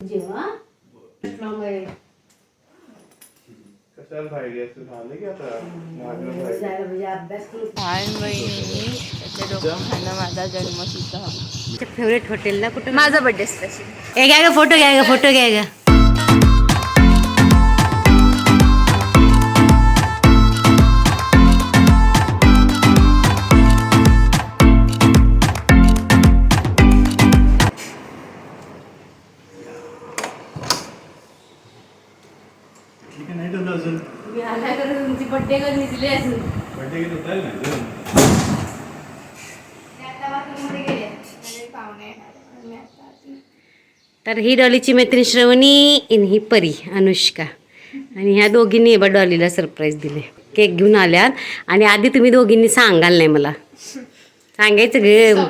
जेव्हा माझं जन्म सुद्धा फेवरेट हॉटेलला कुठं? माझा बर्थडे स्पेशल ए घ्या ग फोटो घ्या ग फोटो घ्या ग दिली होता ना अजून? तर ही डॉलीची मैत्रीण श्रवणी इन ही परी अनुष्का. आणि ह्या दोघींनी बा डॉलीला सरप्राईज दिले. केक घेऊन आल्यात. आणि आधी तुम्ही दोघींनी सांगाल नाही मला. सांगायचं ग.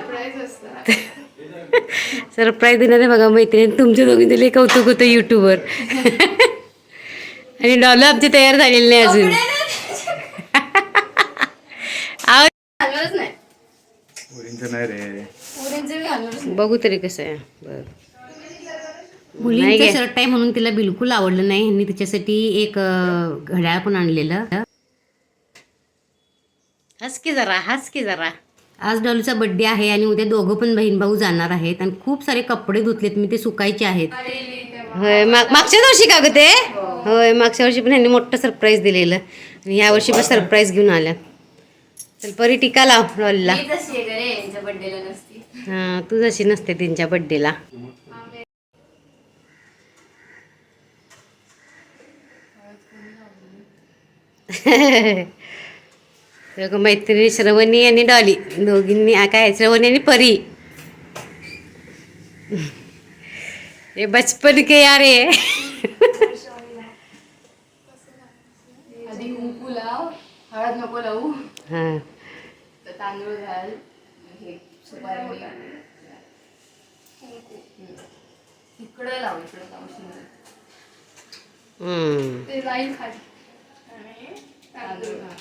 सरप्राईज दिलं नाही बघा मैत्रीण. तुमच्या दोघी दिले कौतुक होतं यूट्यूबवर आणि डॉलर आमची तयार झालेली नाही अजून आहो, घालणारच नाही मुलींचं नाही रे बघू तरी कसं आहे. मुलींचा गे. शर्ट आहे म्हणून तिला बिलकुल आवडलं नाही. ह्यांनी तिच्यासाठी एक घड्याळ पण आणलेलं. हस की जरा हस की जरा. आज डॉलीचा बड्डे आहे आणि उद्या दोघं पण बहीण भाऊ जाणार आहेत आणि खूप सारे कपडे धुतलेत. मी ते सुकायचे आहेत. होय माग- मागच्या वर्षी का ग ते? होय मागच्या वर्षी पण ह्यांनी मोठं सरप्राईज दिलेलं. आणि ह्या वर्षी पण सरप्राईज घेऊन आल्या. चल परी टीका लाव हां तू जशी नसते त्यांच्या बड्डेला मैत्रिणी श्रवणी आणि डॉली. दोघींनी काय श्रवणी आणि परी. हे बचपन के यार लाव हळद नको लावू. हां. तांदूळ घाल हे सुपारी घाल. इकडं लाव इकडं लाव शिंदे. हम्म. ते जाईल खाली आणि तांदूळ घाल.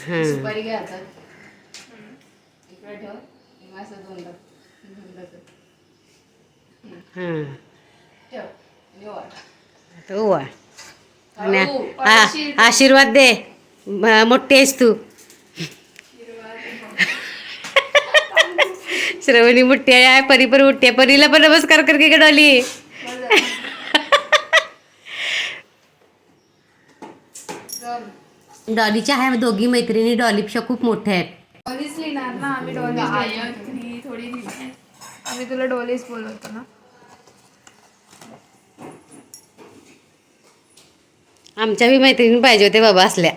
हां सुपारी घ्या हातात इकडे ठेव असं कर. हां ठेव पडशील. आशीर्वाद दे मोठी आहेस तू श्रवणी मोठी आहे परी पण मोठी आहे परीला पण नमस्कार कर की डॉली? डॉलीच्या आहे दोघी मैत्रिणी डॉलीपेक्षा खूप मोठ्या आहेत. डॉलीच लिहिणार ना? आम्ही थोडी लिहिणार. आम्ही तुला डॉलीच बोलवतो ना? आमच्या बी मैत्रिणी पाहिजे होते बाबा असल्या.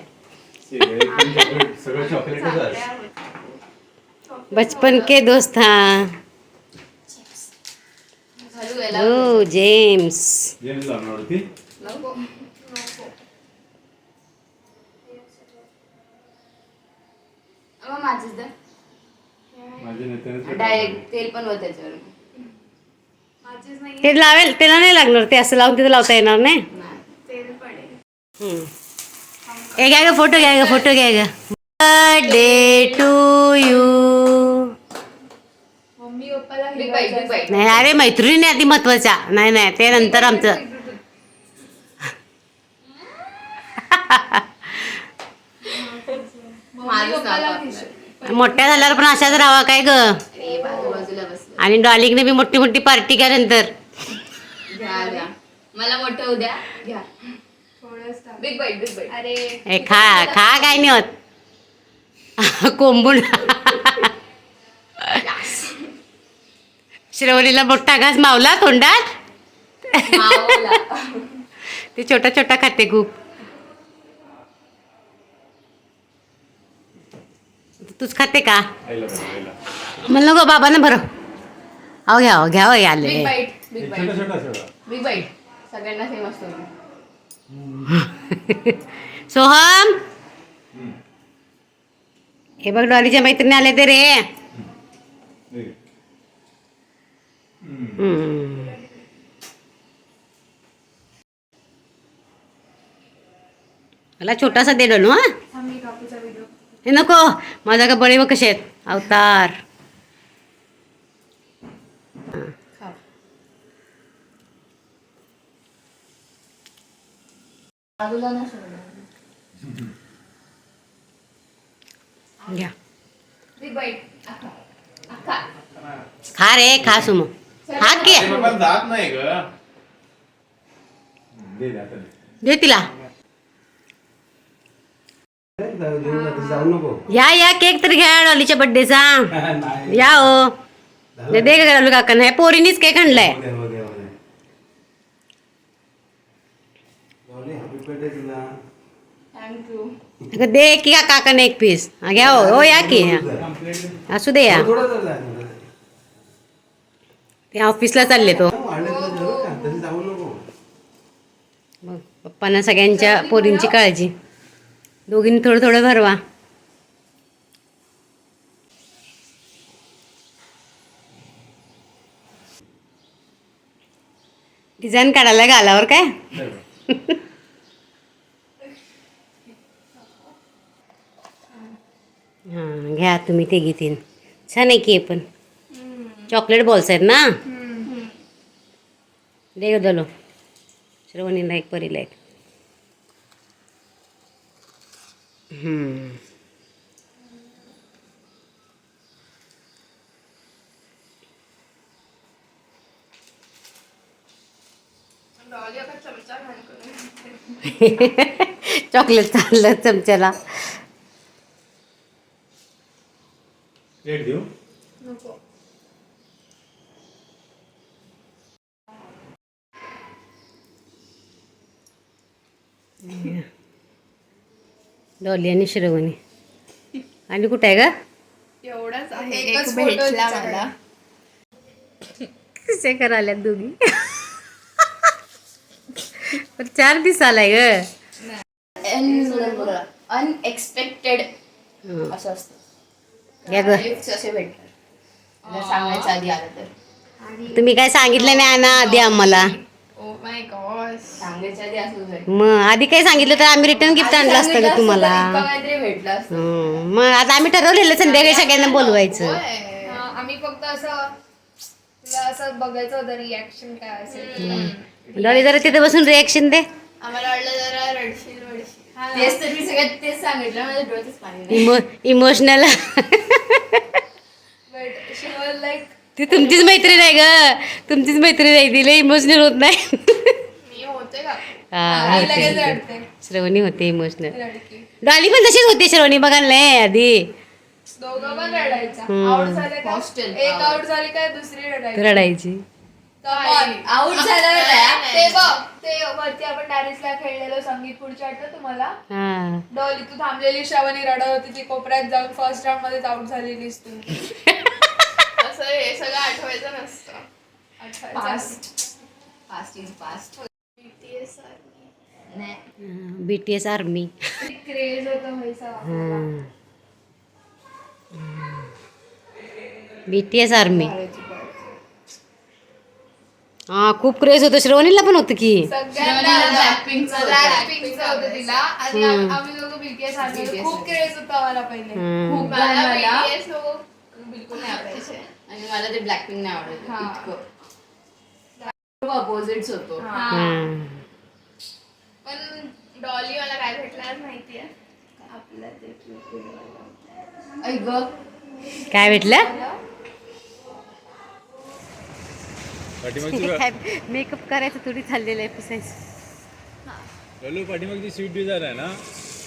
सगळं चॉकलेटच बचपन के दोस्त हा। हो जेम्स। डायरेक्ट तेल पण वर त्याच्यावर ते लावेल त्याला नाही लागणार ते असं लावून तिथं लावता येणार नाही नाही तेल. घ्या ग फ़ोटो घ्या ग फ़ोटो घ्या ग बर्थडे टू यू नाही अरे मैत्रिणी आधी महत्त्वाच्या. नाही नाही ते नंतर आमचं. मोठ्या झाल्यावर पण अशाच राहावा काय ग? आणि डॉलिंगने बी मोठी मोठी पार्टी काय नंतर घ्या घ्या मला मोठं उद्या. घ्या. थोडंच टाक. बिग बाईट बिग बाईट अरे खा खा काय नाही होत. कोंबून. श्रवणीला मोठा घास मावला तोंडात? मावला. ते छोटा छोटा खाते खूप तूच खाते का. म्हणलं गो बाबानं बरं अहो घ्या अहो घ्या बिग आले बाईट बिग बाईट छोटा छोटा सगळं. बिग बाईट सगळ्यांना सेम असतो सोहम? हे बघ डॉलीच्या मैत्रिणी आले ते रे. मला छोटासा दे डनू हा. हे नको माझा का बळे व कसे आहेत? अवतार. खा रे खा सुमो. खा की. ते बाबा जात नाही ग. दे दे आता दे. दे तिला. जाऊ नको या या केक तरी घ्या डॉलीच्या बर्थडेचा नाही या हो. दे दे का डॉली काका नाही पोरीनीच केक आणलाय. हो दे, हो दे, हो दे. जाऊ दे, happy birthday तुला. थँक्यू अगं दे की का काकाने एक पीस हा घ्या हो. हो या की. असू दे या. थोडं तर. ते ऑफिसला चालले तो. बघ पप्पांना सगळ्यांच्या पोरींची काळजी. दोघींनी थोडं थोडं भरवा. डिझाईन काढायला गालावर काय? हां घ्या तुम्ही ते घेतीन छान आहे की पण. चॉकलेट बॉल्स आहेत ना? दे गं दलो. श्रवणीला एक परीला एक चॉकलेट चाललं चमच्याला प्लेट देऊ नको डॉली आणि श्रवणी. आणि कुठं आहे का एवढाच आहे. एकच भेटला. मला. कसे करायल्यात दोघी पण चार दिवस आलाय ग. अनएक्सपेक्टेड. असं असतं. असे सांगायचं आधी आलं तर. तुम्ही काय सांगितलं नाही ना आधी आम्हाला. भेट मग आधी काय सांगितलं तर आम्ही रिटर्न गिफ्ट आणलं असतं का तुम्हाला? काहीतरी भेटलं असतं. हं. मग आता आम्ही ठरवलेलं संध्याकाळी सगळ्यांना बोलवायचं. आम्ही फक्त असं तुला असं बघायचं होतं रिॲक्शन काय असेल डॉली जरा तिथे बसून रिॲक्शन दे. आम्हाला वाटलं जरा रडशील वडशील तेच तर मी सगळ्यात तेच सांगितलं माझ्या डोळ्यातच पाणी नाही emo emotional. But she was like ती तुमचीच मैत्रीण आहे ग. तुमचीच मैत्रीण आहे तिला इमोशनल होत नाही. हा, होते. श्रवणी होते इमोशनल डॉली पण तशीच होती श्रवणी बघायला नाही आधी. दोघं पण रडायचा. आउट झाले का? Hostel. एक आउट झाली काय दुसरी रडायची. रडायची. आऊट झाल्यावर ते बघ ते वरती आपण टॅरिसला खेळलेलो संगीत पुढच्या आठवत तुम्हाला? हा. डॉली तू थांबलेली श्रावणी रडत होती ती कोपऱ्यात जाऊन फर्स्ट राऊंड मध्येच आउट झालेलीस तू. असं हे सगळं आठवायचं नसतं. Past past is past B T S army craze होतं बी टी एस आर्मी हा खूप क्रेज होतं. श्रवणीला पण होतं की. बीटीएस खूप क्रेज होता मला पहिले. खूप. मला बिलकुल नाही आवडायचे आणि मला ते ब्लॅकपिंक नाही आवडत हा. इतकं. अपोजिट्स होतो. हा. हा. पण डॉली मला काय भेटणार माहितीये? आपलं ते ऐक काय भेटलं? पाठीमागची मेकअप करायचं थोडी चाललेलं आहे पुसायचं. लल्लू पाठीमागची स्वीट डिझायर आहे ना?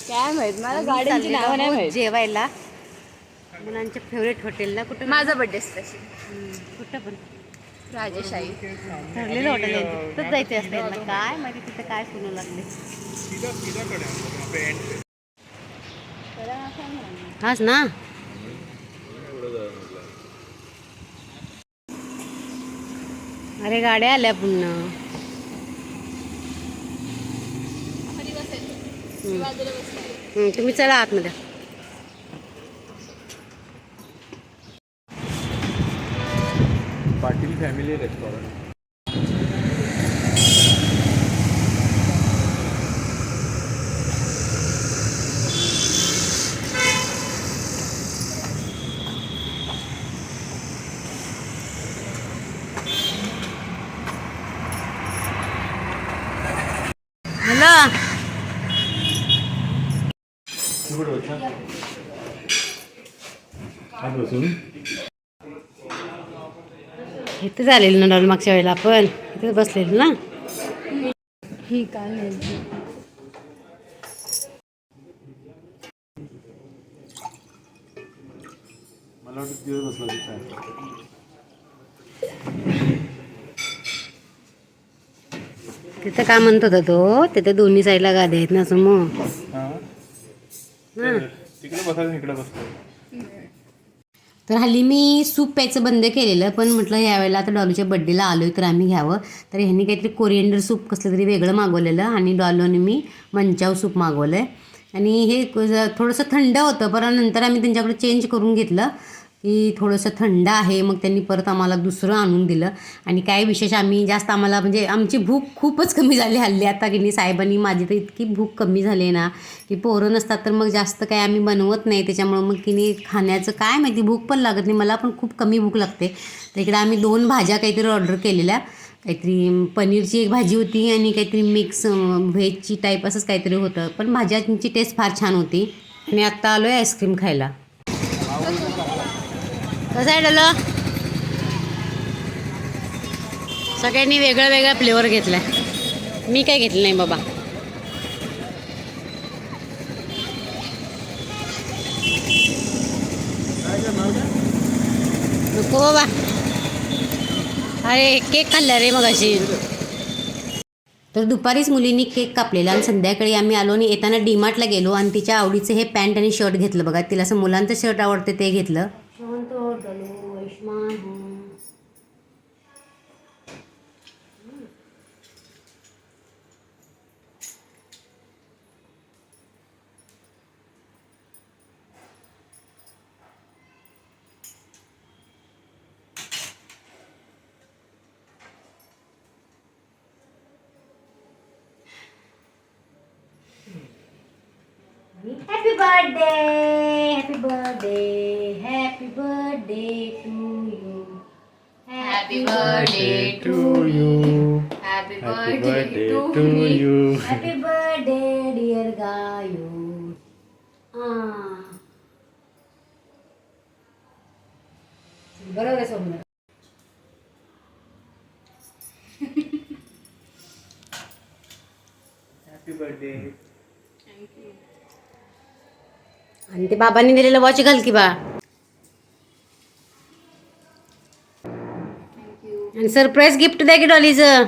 काय माहीत मला चाललेलो आहोत जेवायला. मुलांच्या फेवरेट हॉटेलला कुठं? माझा बर्थडे स्पेशल कुठं पण. राजेशाही. ठरलेलं हॉटेल आहे. तिथंच जायचं असतं यांना. काय माहिती तिथं काय सुनू लागले. हाच ना. अरे गाड्या आल्या पुन्हा. हम्म. हम्म, तुम्ही चला आतमध्ये. फॅमिली रेस्टॉरंट हॅलो पुढे बस ना. आत बसून इथं झालेलं ना डॉल मागच्या वेळेला आपण. इथं बसलेलो ना. ही काय मला तिथं. काय म्हणत होता तो? तिथे दोन्ही साईडला गाद्या आहेत ना समोर. तिकडे बसायचं इकडे बसतो. तर हल्ली मी सूप प्यायचं बंद केलेलं पण म्हटलं यावेळेला आता डॉलूच्या बड्डेला आलो आहे तर आम्ही घ्यावं. तर ह्यांनी काहीतरी कोरिएंडर सूप कसलं तरी वेगळं मागवलेलं आणि डॉलोने मी मंचाव सूप मागवलं आहे आणि हे थोडंसं थंड होतं पण नंतर आम्ही त्यांच्याकडे चेंज करून घेतलं. की थोडंसं थंड आहे मग त्यांनी परत आम्हाला दुसरं आणून दिलं. आणि काय विशेष आम्ही जास्त आम्हाला म्हणजे आमची भूक खूपच कमी झाली हल्ली आता की नाही. साहेबांनी माझी तर इतकी भूक कमी झाली आहे ना की पोरं नसतात तर मग जास्त काय आम्ही बनवत नाही. त्याच्यामुळं मग की नाही खाण्याचं काय माहिती भूक पण लागत नाही. मला पण खूप कमी भूक लागते. तर इकडे आम्ही दोन भाज्या काहीतरी ऑर्डर केलेल्या. काहीतरी पनीरची एक भाजी होती आणि काहीतरी मिक्स व्हेजची टाईप असंच काहीतरी होतं. पण भाज्यांची टेस्ट फार छान होती. आणि आत्ता आलो आहे आईस्क्रीम खायला. कसं आहे डलं? सगळ्यांनी वेगळं वेगळा फ्लेवर घेतला आहे मी काय घेतलं नाही बाबा. नको बाबा. अरे केक खाल्ला रे मग अशी तर दुपारीच मुलींनी केक कापलेला आणि संध्याकाळी आम्ही आलो आणि येताना डीमार्टला गेलो आणि तिच्या आवडीचं हे पॅन्ट आणि शर्ट घेतलं. बघा तिला असं मुलांचं शर्ट आवडते ते घेतलं. गलो वैष्माः Happy birthday! Happy birthday! You happy birthday to you happy happy birthday birthday to to you happy birthday dear Gayu बरोबर आहे सोमवार हॅपी बर्थडे आणि ते बाबांनी दिलेलं वॉच घाल की बा. आणि सरप्राईज गिफ्ट द्या की डॉलीचं?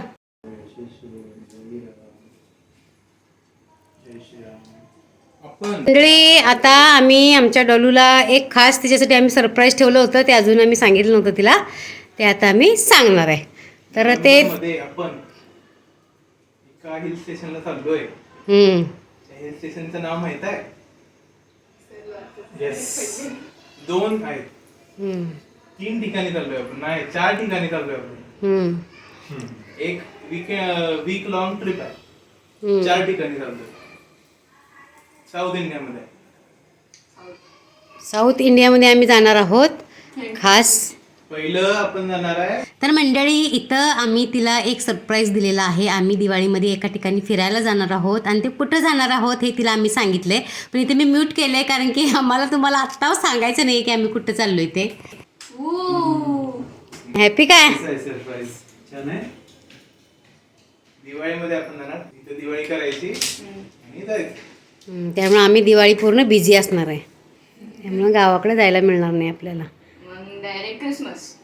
मंडळी आता आम्ही आमच्या डॉलूला एक खास तिच्यासाठी आम्ही सरप्राईज ठेवलं होतं ते अजून आम्ही सांगितलं नव्हतं तिला. ते आता आम्ही सांगणार आहे. तर ते हिल स्टेशनला चाललोय. हिल स्टेशनचं नाव माहीत आहे? येस दोन आहेत. तीन ठिकाणी चाललोय आपण. नाही चार ठिकाणी चाललोय आपण. हम्म. एक वीक वीक लॉंग ट्रिप आहे. चार ठिकाणी चाललोय साऊथ इंडियामध्ये साऊथ इंडियामध्ये आम्ही जाणार आहोत. खास. पहिलं आपण जाणार आहे. तर मंडळी इथं आम्ही तिला एक सरप्राईज दिलेला आहे. आम्ही दिवाळीमध्ये एका ठिकाणी फिरायला जाणार आहोत आणि ते कुठं जाणार आहोत हे तिला आम्ही सांगितले पण इथे मी म्यूट केलं आहे कारण की आम्हाला तुम्हाला आत्ता सांगायचं नाही की आम्ही कुठं चाललोय ते. हॅपी काय? सरप्राईज छान आहे. दिवाळीमध्ये आपण जाणार. इथं दिवाळी करायची. आणि जायचं. हम्म, त्यामुळे आम्ही दिवाळी पूर्ण बिझी असणार आहे. त्यामुळे गावाकडे जायला मिळणार नाही आपल्याला. मग डायरेक्ट क्रिसमस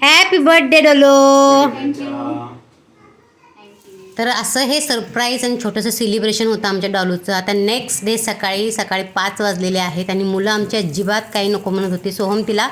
हॅपी बर्थडे डोलो. थँक्यू तर असं हे सरप्राईज आणि छोटंसं सेलिब्रेशन होतं आमच्या डॉलूचं. आता नेक्स्ट डे सकाळी सकाळी पाच वाजलेले आहेत आणि मुलं आमची अजिबात काही नको म्हणत होती. सोहम तिला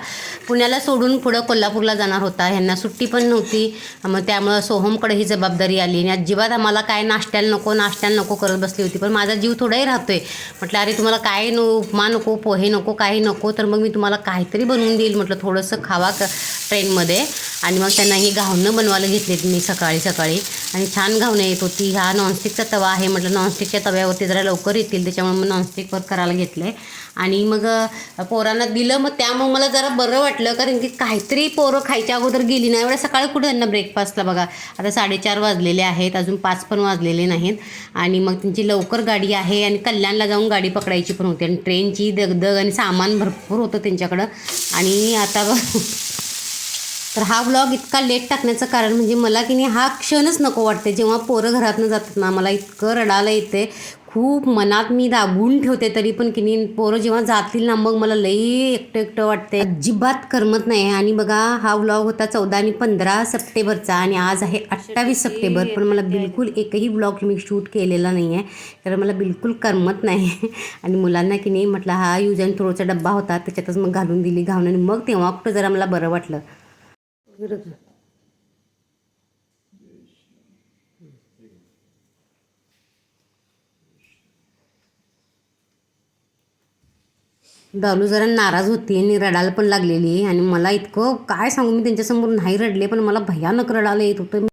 पुण्याला सोडून पुढं कोल्हापूरला जाणार होता. ह्यांना सुट्टी पण नव्हती. मग त्यामुळं सोहमकडे ही जबाबदारी आली आणि अजिबात आम्हाला काय नाश्त्याला नको नाश्त्याला नको करत बसली होती. पण माझा जीव थोडाही राहतोय. म्हटलं अरे तुम्हाला काय नो उपमा नको पोहे नको काही नको तर मग मी तुम्हाला काहीतरी बनवून देईल. म्हटलं थोडंसं खावा क ट्रेनमध्ये आणि मग त्यांना ही घावणं बनवायला घेतलीत मी सकाळी सकाळी. आणि छान घावणं येत होती. हा नॉनस्टिकचा तवा आहे म्हटलं नॉनस्टिकच्या तव्यावरती जरा लवकर येतील त्याच्यामुळे मग नॉनस्टिकवर करायला घेतलं आहे आणि मग पोरांना दिलं मग त्यामुळे मला जरा बरं वाटलं कारण की काहीतरी पोरं खायच्या अगोदर गेली नाही. एवढ्या सकाळी कुठे त्यांना ब्रेकफास्टला बघा. आता साडेचार वाजलेले आहेत अजून पाच पण वाजलेले नाहीत. आणि मग त्यांची लवकर गाडी आहे आणि कल्याणला जाऊन गाडी पकडायची पण होती. आणि ट्रेनची दगदग आणि सामान भरपूर होतं त्यांच्याकडं. आणि आता बघ तर हा ब्लॉग इतका लेट टाकण्याचं कारण म्हणजे मला की नाही हा क्षणच नको वाटते जेव्हा पोरं घरातनं जातात ना मला इतकं रडायला येते खूप मनात मी दाबून ठेवते तरी पण की नाही पोरं जेव्हा जातील ना मग मला लई एकटं एकटं वाटते अजिबात करमत नाही. आणि बघा हा ब्लॉग होता चौदा आणि पंधरा सप्टेंबरचा आणि आज आहे अठ्ठावीस सप्टेंबर. पण मला बिलकुल एकही ब्लॉग मी शूट केलेला नाही आहे कारण मला बिलकुल करमत नाही. आणि मुलांना की नाही म्हटलं हा यूज अँड थ्रोचा डब्बा होता त्याच्यातच मग घालून दिली घालून आणि मग तेव्हा कुठं जरा मला बरं वाटलं. दालू जरा नाराज होती आणि रडायला पण लागलेली आणि मला इतकं काय सांगू मी त्यांच्यासमोर नाही रडले पण मला भयानक रडायला येत होतं.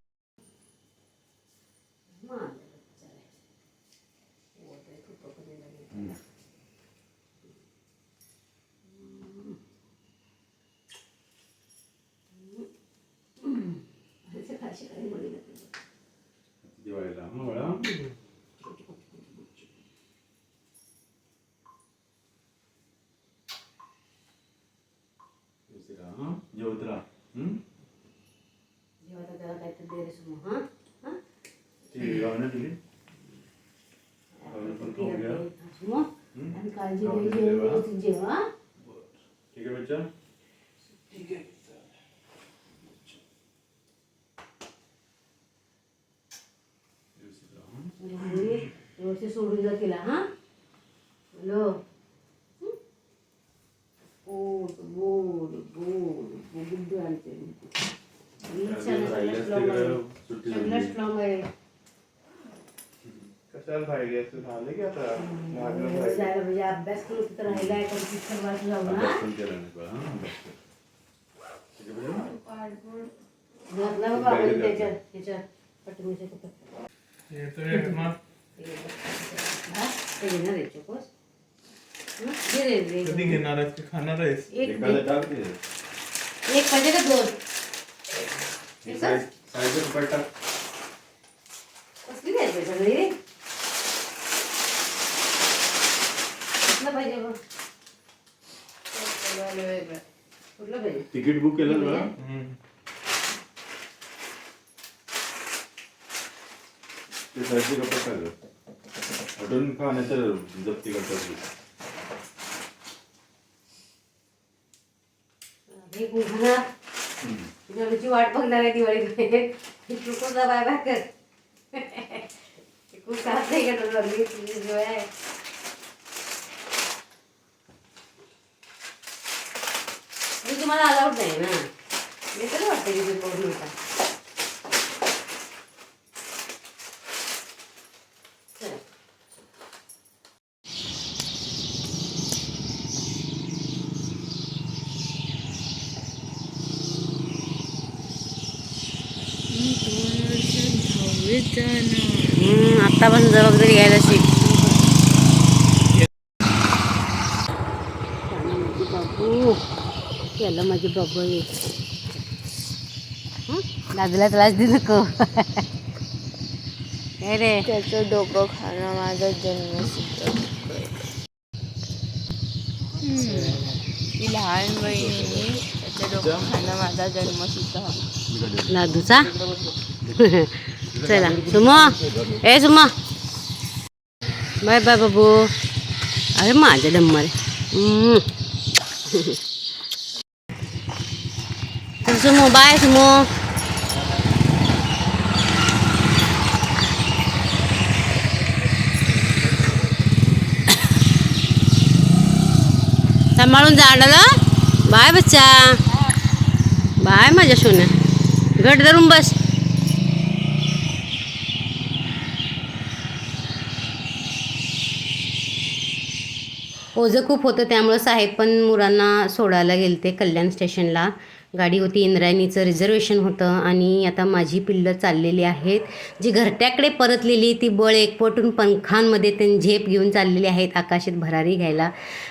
Hm. घ्यायचं झालं की आता माझं बाहेर जायला म्हणजे अभ्यास करून तर राहिलाय पण पुस्तक वाचून जाऊ ना अभ्यास पण केला नाही बाळा, हं? अभ्यास कर. ठीक आहे बेटा? घातला बघ बाबांनी त्याच्यात त्याच्यात पाठीमागच्या कपाटात. हा? ते घेणार आहे चोकोस? हं? घे रे, घे. कधी घेणार आहेस की खाणार आहेस एक एखादं दे. टाक ते. एक पाहिजे का दोन हे साईज- साईजचं तुकडा टाक. कसली घ्यायची सगळी कुठलं पाहिजे बघ कुठलं पाहिजे तिकीट बुक केलं बघा ते साईजचे कपडे टाक हटून खा नाही तर जप्ती करतात हे दिवाळीची वाट बघणार आहे दिवाळी चुकून बाय बाय कर खूप खात नाही का तुझी आहे. तुम्हाला अलाउड नाही ना. मी तर वाटतं की तुम्ही करू नका. आता पण जबाबदारी घ्यायला शिक बाबू केलं माझी हं? दादूला त्रास देऊ नको. काय रे. त्याचं डोकं खाणं माझा जन्मसिद्ध ती लहान बहिणीने त्याचं डोकं खाणं माझा जन्मसिद्ध. हक्क दादूचा? चला सुमो. ए सुमो. बाय बाय बाबू. अरे माझ्या डम्मर हम्म. चल सुमो बाय सुमो सांभाळून जा बाय बच्चा बाय माझ्या सोन्या घट धरून बस ओझं खूप होतं त्यामुळं साहेब पण मुलांना सोडायला गेले ते कल्याण स्टेशनला. गाडी होती इंद्रायणीचं रिझर्वेशन होतं आणि आता माझी पिल्लं चाललेली आहेत. जी घरट्याकडे परतलेली ती बळ एकपटून पंखांमध्ये त्यांनी झेप घेऊन चाललेली आहेत आकाशात भरारी घ्यायला.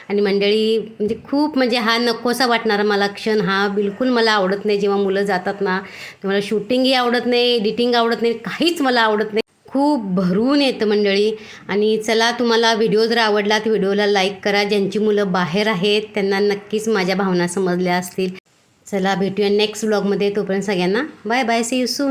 आणि मंडळी म्हणजे खूप म्हणजे हा नकोसा वाटणारा मला क्षण हा बिलकुल मला आवडत नाही. जेव्हा मुलं जातात ना मला शूटिंगही आवडत नाही एडिटिंग आवडत नाही काहीच मला आवडत नाही. खूप भरून येतं मंडळी. आणि चला तुम्हाला व्हिडिओ जर आवडला तर व्हिडिओला लाईक करा. ज्यांची मुलं बाहेर आहेत त्यांना नक्कीच माझ्या भावना समजल्या असतील. चला भेटूया नेक्स्ट ब्लॉगमध्ये तोपर्यंत सगळ्यांना बाय बाय सी यू सू